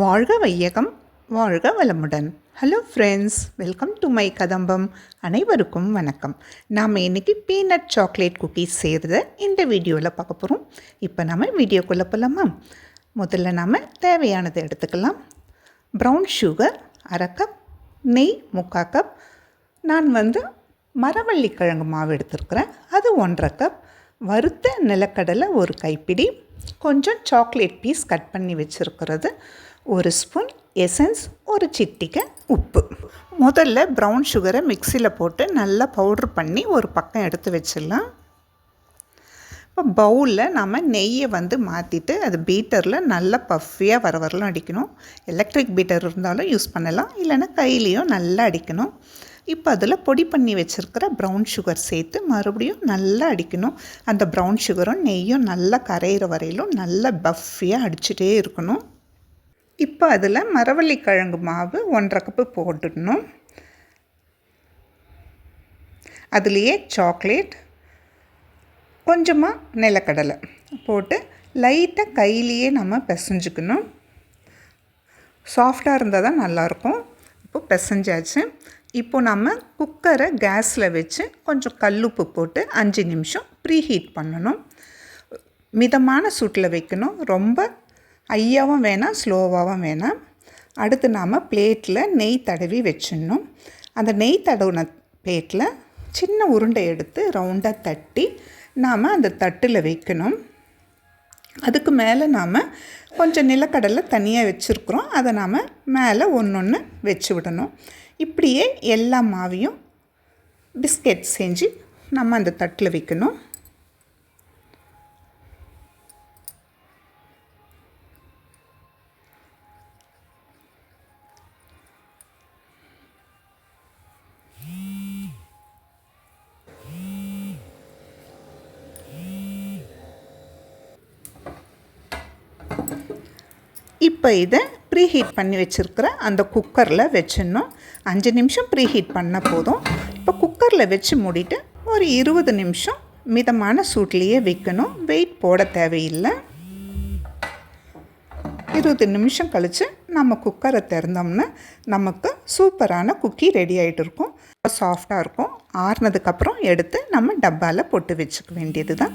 வாழ்க வையகம் வாழ்க வளமுடன். Hello friends welcome to my கதம்பம் அனைவருக்கும் வணக்கம். நாம் இன்றைக்கி பீனட் சாக்லேட் குக்கீஸ் செய்கிறத இந்த வீடியோவில் பார்க்க போகிறோம் இப்போ நம்ம வீடியோக்குள்ளே போகலாமா முதல்ல நாம் தேவையானதை எடுத்துக்கலாம். ப்ரௌன் சுகர் அரை கப் நெய் முக்கால் கப் நான் வந்து மரவள்ளி கிழங்கு மாவு எடுத்திருக்கிறேன். அது ஒன்றரை கப் வறுத்த நிலக்கடலை ஒரு கைப்பிடி. கொஞ்சம் சாக்லேட் பீஸ் கட் பண்ணி வச்சுருக்கிறது. ஒரு ஸ்பூன் எசன்ஸ் ஒரு சிட்டிக்கை உப்பு. முதல்ல ப்ரௌன் சுகரை மிக்சியில் போட்டு நல்லா பவுட்ரு பண்ணி ஒரு பக்கம் எடுத்து வச்சிடலாம். இப்போ பவுலில் நம்ம நெய்யை வந்து மாற்றிட்டு அது பீட்டரில் நல்லா பஃபியாக வர வரலாம் அடிக்கணும். எலக்ட்ரிக் பீட்டர் இருந்தாலும் யூஸ் பண்ணலாம். இல்லைன்னா கையிலையும் நல்லா அடிக்கணும். இப்போ அதில் பொடி பண்ணி வச்சுருக்கிற ப்ரௌன் சுகர் சேர்த்து மறுபடியும் நல்லா அடிக்கணும். அந்த ப்ரௌன் சுகரும் நெய்யும் நல்லா கரையிற வரையிலும் நல்லா பஃபியாக அடிச்சுட்டே இருக்கணும். இப்போ அதில் மரவள்ளி கிழங்கு மாவு ஒன்றரை கப்பு போட்டுடணும். அதுலேயே சாக்லேட் கொஞ்சமாக நிலக்கடலை போட்டு லைட்டாக கையிலேயே நம்ம பிசைஞ்சுக்கணும். சாஃப்டாக இருந்தால் தான் நல்லாயிருக்கும். இப்போ பிசைஞ்சாச்சு. இப்போ நம்ம குக்கரை கேஸில் வச்சு கொஞ்சம் கல்லுப்பு போட்டு அஞ்சு நிமிஷம் ப்ரீ ஹீட் பண்ணணும். மிதமான சூட்டில் வைக்கணும். ரொம்ப ஐயாவும் வேணாம் ஸ்லோவாகவும் வேணாம். அடுத்து நாம் பிளேட்டில் நெய் தடவி வச்சிடணும். அந்த நெய் தடவின பிளேட்டில் சின்ன உருண்டை எடுத்து ரவுண்டாக தட்டி நாம் அந்த தட்டில் வைக்கணும். அதுக்கு மேலே நாம் கொஞ்சம் நிலக்கடலை தனியாக வச்சுருக்குறோம். அதை நாம் மேலே ஒன்று ஒன்று வச்சு விடணும். இப்படியே எல்லா மாவையும் பிஸ்கெட் செஞ்சு நம்ம அந்த தட்டில் வைக்கணும். இப்போ இதை ப்ரீஹீட் பண்ணி வச்சுருக்கிற அந்த குக்கரில் வச்சிடணும். அஞ்சு நிமிஷம் ப்ரீஹீட் பண்ண போதும். இப்போ குக்கரில் வச்சு மூடிட்டு ஒரு இருபது நிமிஷம் மிதமான சூட்லேயே வைக்கணும். வெயிட் போட தேவையில்லை. இருபது நிமிஷம் கழித்து நம்ம குக்கரை திறந்தோம்னா நமக்கு சூப்பரான குக்கி ரெடி ஆகிட்டு இருக்கும். சாஃப்டாக இருக்கும். ஆறுனதுக்கப்புறம் எடுத்து நம்ம டப்பாவில் போட்டு வச்சுக்க வேண்டியது தான்